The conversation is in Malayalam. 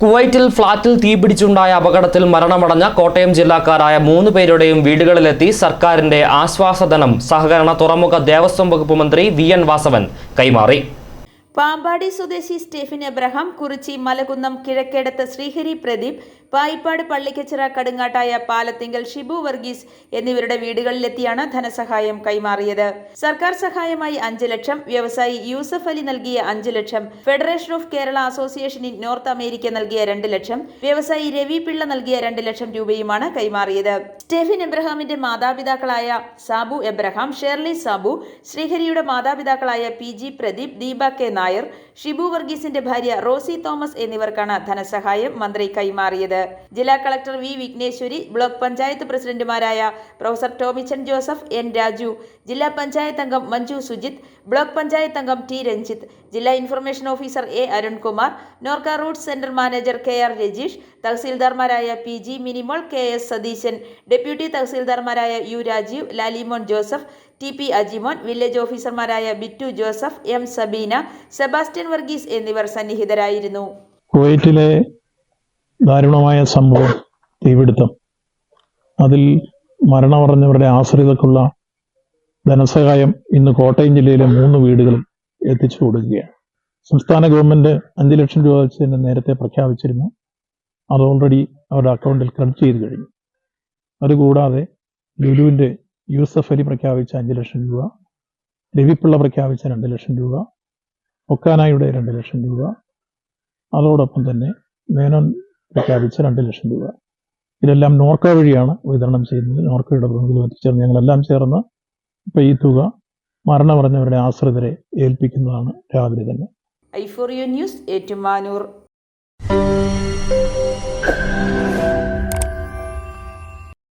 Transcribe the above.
കുവൈറ്റിൽ ഫ്ളാറ്റിൽ തീപിടിച്ചുണ്ടായ അപകടത്തിൽ മരണമടഞ്ഞ കോട്ടയം ജില്ലക്കാരായ മൂന്ന് പേരുടെയും വീടുകളിലെത്തി സർക്കാരിന്റെ ആശ്വാസധനം. സഹകരണ തുറമുഖ ദേവസ്വം വകുപ്പ് മന്ത്രി വി എൻ വാസവൻ കൈമാറി. പാമ്പാടി സ്വദേശി സ്റ്റെഫിൻ എബ്രഹാം കുറിച്ചി മലകുന്നം കിഴക്കേടത്ത് ശ്രീഹരി പ്രദീപ് പായിപ്പാട് പള്ളിക്കച്ചിറ കടുങ്ങാട്ടായ പാലത്തിങ്കൽ ഷിബു വർഗീസ് എന്നിവരുടെ വീടുകളിലെത്തിയാണ് ധനസഹായം കൈമാറിയത്. സർക്കാർ സഹായമായി അഞ്ച് ലക്ഷം വ്യവസായി യൂസഫ് അലി നൽകിയ അഞ്ച് lakh federation of Kerala association in North America നൽകിയ രണ്ട് ലക്ഷം വ്യവസായി രവി പിള്ള നൽകിയ രണ്ട് ലക്ഷം രൂപയുമാണ് കൈമാറിയത്. സ്റ്റെഫിൻ എബ്രഹാമിന്റെ മാതാപിതാക്കളായ സാബു എബ്രഹാം ഷേർലി സാബു ശ്രീഹരിയുടെ മാതാപിതാക്കളായ P G Pradeep Deepa K Nair Shibu വർഗീസിന്റെ ഭാര്യ റോസി തോമസ് എന്നിവർക്കാണ് ധനസഹായം മന്ത്രി കൈമാറിയത്. ജില്ലാ collector V Vigneshwari block panchayat പ്രസിഡന്റുമാരായ professor Tomichan Joseph N Raju ജില്ലാ പഞ്ചായത്ത് അംഗം മഞ്ജു സുജിത് ബ്ലോക്ക് പഞ്ചായത്ത് അംഗം ടി രഞ്ജിത്ത് ജില്ലാ information officer A Arunkumar Norka root centre manager K R Rajeesh തഹസീൽദാർമാരായ P G Minimol K S Satheesan deputy തഹസീൽദാർമാരായ U Rajeev Lalimon Joseph T P Ajimon village ഓഫീസർമാരായ Bittu Joseph M Sabeena Sebastian Varghese എന്നിവർ സന്നിഹിതരായിരുന്നു. കുവൈറ്റിലെ ദാരുണമായ സംഭവം തീപിടുത്തം. അതിൽ മരണമടഞ്ഞവരുടെ ആശ്രിതർക്കുള്ള ധനസഹായം ഇന്ന് കോട്ടയം ജില്ലയിലെ മൂന്ന് വീടുകളിൽ എത്തിച്ചു കൊടുക്കുകയാണ്. സംസ്ഥാന ഗവൺമെന്റ് അഞ്ച് ലക്ഷം രൂപ വെച്ച് തന്നെ നേരത്തെ പ്രഖ്യാപിച്ചിരുന്നു. അത് ഓൾറെഡി അവരുടെ അക്കൗണ്ടിൽ ക്രെഡിറ്റ് ചെയ്ത് കഴിഞ്ഞു. അതുകൂടാതെ ലുലുവിന്റെ യൂസഫ് അലി പ്രഖ്യാപിച്ച അഞ്ച് ലക്ഷം രൂപ രവിപ്പിള്ള പ്രഖ്യാപിച്ച രണ്ട് ലക്ഷം രൂപ ഒക്കാനായുടെ രണ്ട് ലക്ഷം രൂപ അതോടൊപ്പം തന്നെ മേനോൻ പ്രഖ്യാപിച്ച രണ്ട് ലക്ഷം രൂപ. ഇതെല്ലാം നോർക്ക വഴിയാണ് വിതരണം ചെയ്യുന്നത്. നോർക്കയുടെ പ്രതിനിധികൾ എത്തിച്ചേർന്ന് ഞങ്ങളെല്ലാം ചേർന്ന് ഇപ്പൊ ഈ തുക മരണമടഞ്ഞവരുടെ ആശ്രിതരെ ഏൽപ്പിക്കുന്നതാണ് രാവിലെ തന്നെ. I for U news Ettumanoor.